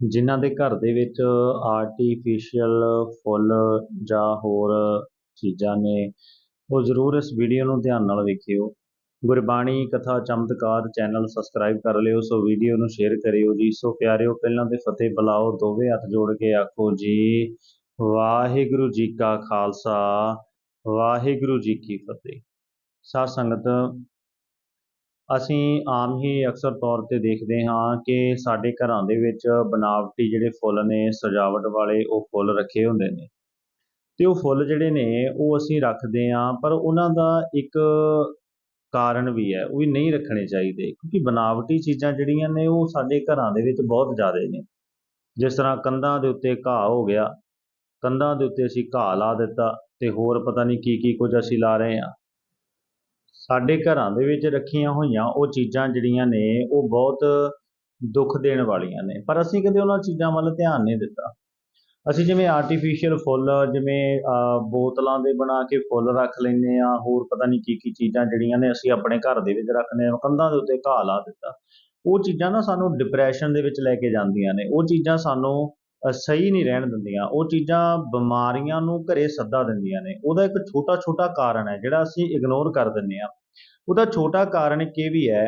ਜਿਨ੍ਹਾਂ ਦੇ ਘਰ ਦੇ ਵਿੱਚ ਆਰਟੀਫਿਸ਼ੀਅਲ ਫੁੱਲ ਜਾਂ ਹੋਰ ਚੀਜ਼ਾਂ ਨੇ, ਉਹ ਜ਼ਰੂਰ ਇਸ ਵੀਡੀਓ ਨੂੰ ਧਿਆਨ ਨਾਲ ਵੇਖਿਓ। ਗੁਰਬਾਣੀ ਕਥਾ ਚਮਤਕਾਰ ਚੈਨਲ ਸਬਸਕ੍ਰਾਈਬ ਕਰ ਲਿਓ, ਸੋ ਵੀਡੀਓ ਨੂੰ ਸ਼ੇਅਰ ਕਰਿਓ ਜੀ। ਸੋ ਪਿਆਰਿਓ, ਪਹਿਲਾਂ ਤੇ ਫਤਿਹ ਬੁਲਾਓ, ਦੋਵੇਂ ਹੱਥ ਜੋੜ ਕੇ ਆਖੋ ਜੀ, ਵਾਹਿਗੁਰੂ ਜੀ ਕਾ ਖਾਲਸਾ, ਵਾਹਿਗੁਰੂ ਜੀ ਕੀ ਫਤਿਹ। ਸਾਧ ਸੰਗਤ ਅਸੀਂ ਆਮ ਹੀ ਅਕਸਰ ਤੌਰ ਤੇ ਦੇਖਦੇ ਹਾਂ ਕਿ ਸਾਡੇ ਘਰਾਂ ਦੇ ਵਿੱਚ ਬਨਾਵਟੀ ਜਿਹੜੇ ਫੁੱਲ ਨੇ, ਸਜਾਵਟ ਵਾਲੇ ਉਹ ਫੁੱਲ ਰੱਖੇ ਹੁੰਦੇ ਨੇ। ਤੇ ਉਹ ਫੁੱਲ ਜਿਹੜੇ ਨੇ, ਉਹ ਅਸੀਂ ਰੱਖਦੇ ਹਾਂ, ਪਰ ਉਹਨਾਂ ਦਾ ਇੱਕ ਕਾਰਨ ਵੀ ਹੈ, ਉਹ ਵੀ ਨਹੀਂ ਰੱਖਣੇ ਚਾਹੀਦੇ, ਕਿਉਂਕਿ ਬਨਾਵਟੀ ਚੀਜ਼ਾਂ ਜਿਹੜੀਆਂ ਨੇ, ਉਹ ਸਾਡੇ ਘਰਾਂ ਦੇ ਵਿੱਚ ਬਹੁਤ ਜ਼ਿਆਦਾ ਨੇ। ਜਿਸ ਤਰ੍ਹਾਂ ਕੰਧਾਂ ਦੇ ਉੱਤੇ ਘਾਹ ਹੋ ਗਿਆ, ਕੰਧਾਂ ਦੇ ਉੱਤੇ ਅਸੀਂ ਘਾਹ ਲਾ ਦਿੱਤਾ, ਤੇ ਹੋਰ ਪਤਾ ਨਹੀਂ ਕੀ ਕੀ ਕੁਝ ਅਸੀਂ ਲਾ ਰਹੇ ਹਾਂ। ਸਾਡੇ ਘਰਾਂ ਦੇ ਵਿੱਚ ਰੱਖੀਆਂ ਹੋਈਆਂ ਉਹ ਚੀਜ਼ਾਂ ਜਿਹੜੀਆਂ ਨੇ, ਉਹ ਬਹੁਤ ਦੁੱਖ ਦੇਣ ਵਾਲੀਆਂ ਨੇ। ਪਰ ਅਸੀਂ ਕਦੇ ਉਹਨਾਂ ਚੀਜ਼ਾਂ ਵੱਲ ਧਿਆਨ ਨਹੀਂ ਦਿੱਤਾ। ਅਸੀਂ ਜਿਵੇਂ ਆਰਟੀਫੀਸ਼ੀਅਲ ਫੁੱਲ, ਜਿਵੇਂ ਬੋਤਲਾਂ ਦੇ ਬਣਾ ਕੇ ਫੁੱਲ ਰੱਖ ਲੈਂਦੇ ਆ ਹੋਰ ਪਤਾ ਨਹੀਂ ਕੀ ਕੀ ਚੀਜ਼ਾਂ ਜਿਹੜੀਆਂ ਨੇ ਅਸੀਂ ਆਪਣੇ ਘਰ ਦੇ ਵਿੱਚ ਰੱਖਦੇ ਆ ਕੰਧਾਂ ਦੇ ਉੱਤੇ ਘਾਹ ਲਾ ਦਿੱਤਾ। ਉਹ ਚੀਜ਼ਾਂ ਨਾ ਸਾਨੂੰ ਡਿਪਰੈਸ਼ਨ ਦੇ ਵਿੱਚ ਲੈ ਕੇ ਜਾਂਦੀਆਂ ਨੇ। ਉਹ ਚੀਜ਼ਾਂ ਸਾਨੂੰ ਸਹੀ ਨਹੀਂ ਰਹਿਣ ਦਿੰਦੀਆਂ। ਉਹ ਚੀਜ਼ਾਂ ਬਿਮਾਰੀਆਂ ਨੂੰ ਘਰੇ ਸੱਦਾ ਦਿੰਦੀਆਂ ਨੇ। ਉਹਦਾ ਇੱਕ ਛੋਟਾ ਛੋਟਾ ਕਾਰਨ ਹੈ, ਜਿਹੜਾ ਅਸੀਂ ਇਗਨੋਰ ਕਰ ਦਿੰਦੇ ਆ ਉਹਦਾ ਛੋਟਾ ਕਾਰਨ ਇੱਕ ਇਹ ਵੀ ਹੈ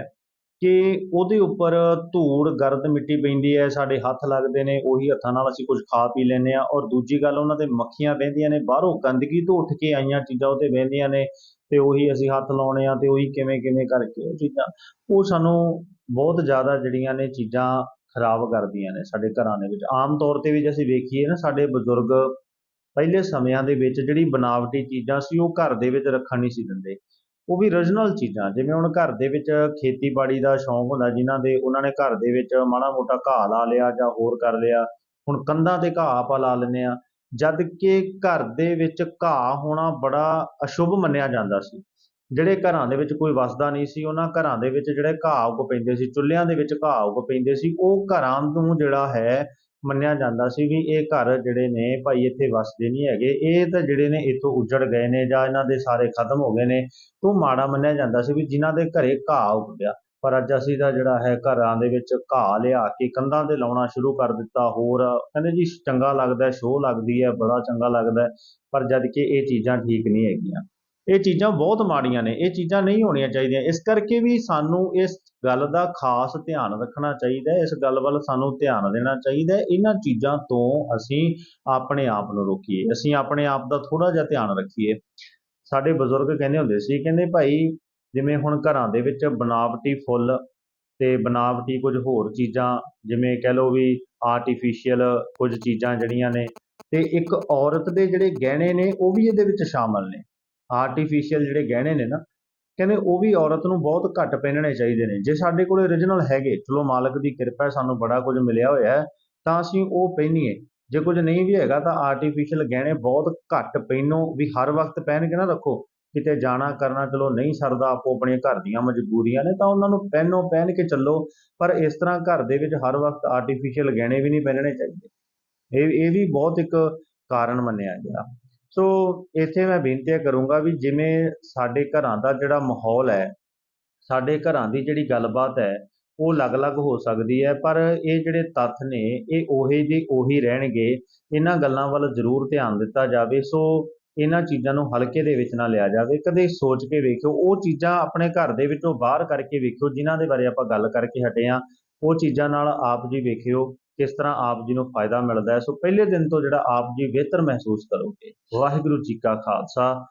ਕਿ ਉਹਦੇ ਉੱਪਰ ਧੂੜ, ਗਰਦ ਮਿੱਟੀ ਪੈਂਦੀ ਹੈ, ਸਾਡੇ ਹੱਥ ਲੱਗਦੇ ਨੇ, ਉਹੀ ਹੱਥਾਂ ਨਾਲ ਅਸੀਂ ਕੁਝ ਖਾ ਪੀ ਲੈਂਦੇ ਆ ਔਰ ਦੂਜੀ ਗੱਲ ਉਹਨਾਂ ਤੇ ਮੱਖੀਆਂ ਬਹਿੰਦੀਆਂ ਨੇ, ਬਾਹਰੋਂ ਗੰਦਗੀ ਤੋਂ ਉੱਠ ਕੇ ਆਈਆਂ ਚੀਜ਼ਾਂ ਉਹਤੇ ਬਹਿੰਦੀਆਂ ਨੇ ਤੇ ਉਹੀ ਅਸੀਂ ਹੱਥ ਲਾਉਣੇ ਆ ਤੇ ਉਹੀ ਕਿਵੇਂ ਕਿਵੇਂ ਕਰਕੇ ਉਹ ਚੀਜ਼ਾਂ, ਉਹ ਸਾਨੂੰ ਬਹੁਤ ਜ਼ਿਆਦਾ ਜਿਹੜੀਆਂ ਨੇ ਚੀਜ਼ਾਂ ਖਰਾਬ ਕਰਦੀਆਂ ਨੇ ਸਾਡੇ ਘਰਾਂ ਦੇ ਵਿੱਚ। ਆਮ ਤੌਰ ਤੇ ਵੀ ਜੇ ਅਸੀਂ ਵੇਖੀਏ ਨਾ ਸਾਡੇ ਬਜ਼ੁਰਗ ਪਹਿਲੇ ਸਮਿਆਂ ਦੇ ਵਿੱਚ ਜਿਹੜੀ ਬਨਾਵਟੀ ਚੀਜ਼ਾਂ ਸੀ ਉਹ ਘਰ ਦੇ ਵਿੱਚ ਰੱਖਣ ਨਹੀਂ ਸੀ ਦਿੰਦੇ। ਉਹ ਵੀ ਰੀਜਨਲ ਚੀਜ਼ਾਂ, ਜਿਵੇਂ ਹੁਣ ਘਰ ਦੇ ਵਿੱਚ ਖੇਤੀਬਾੜੀ ਦਾ ਸ਼ੌਂਕ ਹੁੰਦਾ, ਜਿਨ੍ਹਾਂ ਦੇ ਉਹਨਾਂ ਨੇ ਘਰ ਦੇ ਵਿੱਚ ਮਾੜਾ ਮੋਟਾ ਘਾਹ ਲਾ ਲਿਆ ਜਾਂ ਹੋਰ ਕਰ ਲਿਆ, ਹੁਣ ਕੰਧਾਂ ਤੇ ਘਾਹ ਆਪਾਂ ਲਾ ਲੈਂਦੇ ਆ ਜਦ ਕਿ ਘਰ ਦੇ ਵਿੱਚ ਘਾਹ ਹੋਣਾ ਬੜਾ ਅਸ਼ੁਭ ਮੰਨਿਆ ਜਾਂਦਾ ਸੀ। ਜਿਹੜੇ ਘਰਾਂ ਦੇ ਵਿੱਚ ਕੋਈ ਵਸਦਾ ਨਹੀਂ ਸੀ, ਉਹਨਾਂ ਘਰਾਂ ਦੇ ਵਿੱਚ ਜਿਹੜੇ ਘਾਹ ਉੱਗ ਪੈਂਦੇ ਸੀ, ਚੁੱਲ੍ਹਿਆਂ ਦੇ ਵਿੱਚ ਘਾਹ ਉੱਗ ਪੈਂਦੇ ਸੀ, ਉਹ ਘਰਾਂ ਨੂੰ ਜਿਹੜਾ ਹੈ ਮੰਨਿਆ ਜਾਂਦਾ ਸੀ ਵੀ ਇਹ ਘਰ ਜਿਹੜੇ ਨੇ ਭਾਈ ਇੱਥੇ ਵਸਦੇ ਨਹੀਂ ਹੈਗੇ, ਇਹ ਤਾਂ ਜਿਹੜੇ ਨੇ ਇੱਥੋਂ ਉੱਜੜ ਗਏ ਨੇ ਜਾਂ ਇਹਨਾਂ ਦੇ ਸਾਰੇ ਖਤਮ ਹੋ ਗਏ ਨੇ, ਤੋਂ ਮਾੜਾ ਮੰਨਿਆ ਜਾਂਦਾ ਸੀ ਵੀ ਜਿਨ੍ਹਾਂ ਦੇ ਘਰੇ ਘਾਹ ਉੱਗ ਗਿਆ। ਪਰ ਅੱਜ ਅਸੀਂ ਤਾਂ ਜਿਹੜਾ ਹੈ ਘਰਾਂ ਦੇ ਵਿੱਚ ਘਾਹ ਲਿਆ ਕੇ ਕੰਧਾਂ ਤੇ ਲਾਉਣਾ ਸ਼ੁਰੂ ਕਰ ਦਿੱਤਾ, ਹੋਰ ਕਹਿੰਦੇ ਜੀ ਚੰਗਾ ਲੱਗਦਾ, ਸ਼ੋਅ ਲੱਗਦੀ ਹੈ, ਬੜਾ ਚੰਗਾ ਲੱਗਦਾ, ਪਰ ਜਦ ਕਿ ਇਹ ਚੀਜ਼ਾਂ ਠੀਕ ਨਹੀਂ ਹੈਗੀਆਂ। ਇਹ ਚੀਜ਼ਾਂ ਬਹੁਤ ਮਾੜੀਆਂ ਨੇ, ਇਹ ਚੀਜ਼ਾਂ ਨਹੀਂ ਹੋਣੀਆਂ ਚਾਹੀਦੀਆਂ। ਇਸ ਕਰਕੇ ਵੀ ਸਾਨੂੰ ਇਸ ਗੱਲ ਦਾ ਖਾਸ ਧਿਆਨ ਰੱਖਣਾ ਚਾਹੀਦਾ ਹੈ, ਇਸ ਗੱਲ ਵੱਲ ਸਾਨੂੰ ਧਿਆਨ ਦੇਣਾ ਚਾਹੀਦਾ ਹੈ। ਇਹਨਾਂ ਚੀਜ਼ਾਂ ਤੋਂ ਅਸੀਂ ਆਪਣੇ ਆਪ ਨੂੰ ਰੋਕੀਏ, ਅਸੀਂ ਆਪਣੇ ਆਪ ਦਾ ਥੋੜਾ ਜਿਹਾ ਧਿਆਨ ਰੱਖੀਏ। ਸਾਡੇ ਬਜ਼ੁਰਗ ਕਹਿੰਦੇ ਹੁੰਦੇ ਸੀ, ਕਹਿੰਦੇ ਭਾਈ ਜਿਵੇਂ ਹੁਣ ਘਰਾਂ ਦੇ ਵਿੱਚ ਬਨਾਵਟੀ ਫੁੱਲ ਤੇ ਬਨਾਵਟੀ ਕੁਝ ਹੋਰ ਚੀਜ਼ਾਂ, ਜਿਵੇਂ ਕਹਿ ਲਓ ਵੀ ਆਰਟੀਫੀਸ਼ੀਅਲ ਕੁਝ ਚੀਜ਼ਾਂ ਜਿਹੜੀਆਂ ਨੇ ਤੇ ਇੱਕ ਔਰਤ ਦੇ ਜਿਹੜੇ ਗਹਿਣੇ ਨੇ ਉਹ ਵੀ ਇਹਦੇ ਵਿੱਚ ਸ਼ਾਮਲ ਨੇ। ਆਰਟੀਫੀਸ਼ੀਅਲ ਜਿਹੜੇ ਗਹਿਣੇ ਨੇ ਨਾ, ਕਹਿੰਦੇ ਉਹ ਵੀ ਔਰਤ ਨੂੰ ਬਹੁਤ ਘੱਟ ਪਹਿਨਣੇ ਚਾਹੀਦੇ ਨੇ। ਜੇ ਸਾਡੇ ਕੋਲ origignal ਹੈਗੇ, ਚਲੋ ਮਾਲਕ ਦੀ ਕਿਰਪਾ ਹੈ, ਸਾਨੂੰ ਬੜਾ ਕੁਝ ਮਿਲਿਆ ਹੋਇਆ ਹੈ, ਤਾਂ ਅਸੀਂ ਉਹ ਪਹਿਨੀਏ। ਜੇ ਕੁਝ ਨਹੀਂ ਵੀ ਹੈਗਾ, ਤਾਂ ਆਰਟੀਫੀਸ਼ੀਅਲ ਗਹਿਣੇ ਬਹੁਤ ਘੱਟ ਪਹਿਨੋ, ਵੀ ਹਰ ਵਕਤ ਪਹਿਨ ਕੇ ਨਾ ਰੱਖੋ। ਕਿਤੇ ਜਾਣਾ, ਕਰਨਾ, ਚਲੋ ਨਹੀਂ ਸਰਦਾ, ਆਪੋ ਆਪਣੀਆਂ ਘਰ ਦੀਆਂ ਮਜਬੂਰੀਆਂ ਨੇ, ਤਾਂ ਉਹਨਾਂ ਨੂੰ ਪਹਿਨੋ, ਪਹਿਨ ਕੇ ਚੱਲੋ। ਪਰ ਇਸ ਤਰ੍ਹਾਂ ਘਰ ਦੇ ਵਿੱਚ ਹਰ ਵਕਤ ਆਰਟੀਫੀਸ਼ੀਅਲ ਗਹਿਣੇ ਵੀ ਨਹੀਂ ਪਹਿਨਣੇ ਚਾਹੀਦੇ। ਇਹ ਇਹ ਵੀ ਬਹੁਤ ਇੱਕ ਕਾਰਨ ਮੰਨਿਆ ਗਿਆ। ਸੋ ਇੱਥੇ ਮੈਂ ਬੇਨਤੀ ਕਰੂੰਗਾ ਵੀ ਜਿਵੇਂ ਸਾਡੇ ਘਰਾਂ ਦਾ ਜਿਹੜਾ ਮਾਹੌਲ ਹੈ, ਸਾਡੇ ਘਰਾਂ ਦੀ ਜਿਹੜੀ ਗੱਲਬਾਤ ਹੈ, ਉਹ ਅਲੱਗ-ਅਲੱਗ ਹੋ ਸਕਦੀ ਹੈ, ਪਰ ਇਹ ਜਿਹੜੇ ਤੱਥ ਨੇ, ਇਹ ਉਹੀ ਦੇ ਉਹੀ ਰਹਿਣਗੇ। ਇਹਨਾਂ ਗੱਲਾਂ ਵੱਲ ਜ਼ਰੂਰ ਧਿਆਨ ਦਿੱਤਾ ਜਾਵੇ। ਸੋ ਇਹਨਾਂ ਚੀਜ਼ਾਂ ਨੂੰ ਹਲਕੇ ਦੇ ਵਿੱਚ ਨਾ ਲਿਆ ਜਾਵੇ। ਕਦੇ ਸੋਚ ਕੇ ਵੇਖਿਓ, ਉਹ ਚੀਜ਼ਾਂ ਆਪਣੇ ਘਰ ਦੇ ਵਿੱਚੋਂ ਬਾਹਰ ਕਰਕੇ ਵੇਖਿਓ, ਜਿਨ੍ਹਾਂ ਦੇ ਬਾਰੇ ਆਪਾਂ ਗੱਲ ਕਰਕੇ ਹਟੇ ਹਾਂ, ਉਹ ਚੀਜ਼ਾਂ ਨਾਲ ਆਪ ਜੀ ਵੇਖਿਓ। ਕਿਸ ਤਰ੍ਹਾਂ ਆਪ ਜੀ ਨੂੰ ਫਾਇਦਾ ਮਿਲਦਾ ਹੈ। ਸੋ ਪਹਿਲੇ ਦਿਨ ਤੋਂ ਜਿਹੜਾ ਆਪ ਜੀ ਬਿਹਤਰ ਮਹਿਸੂਸ ਕਰੋਗੇ। ਵਾਹਿਗੁਰੂ ਜੀ ਕਾ ਖਾਲਸਾ।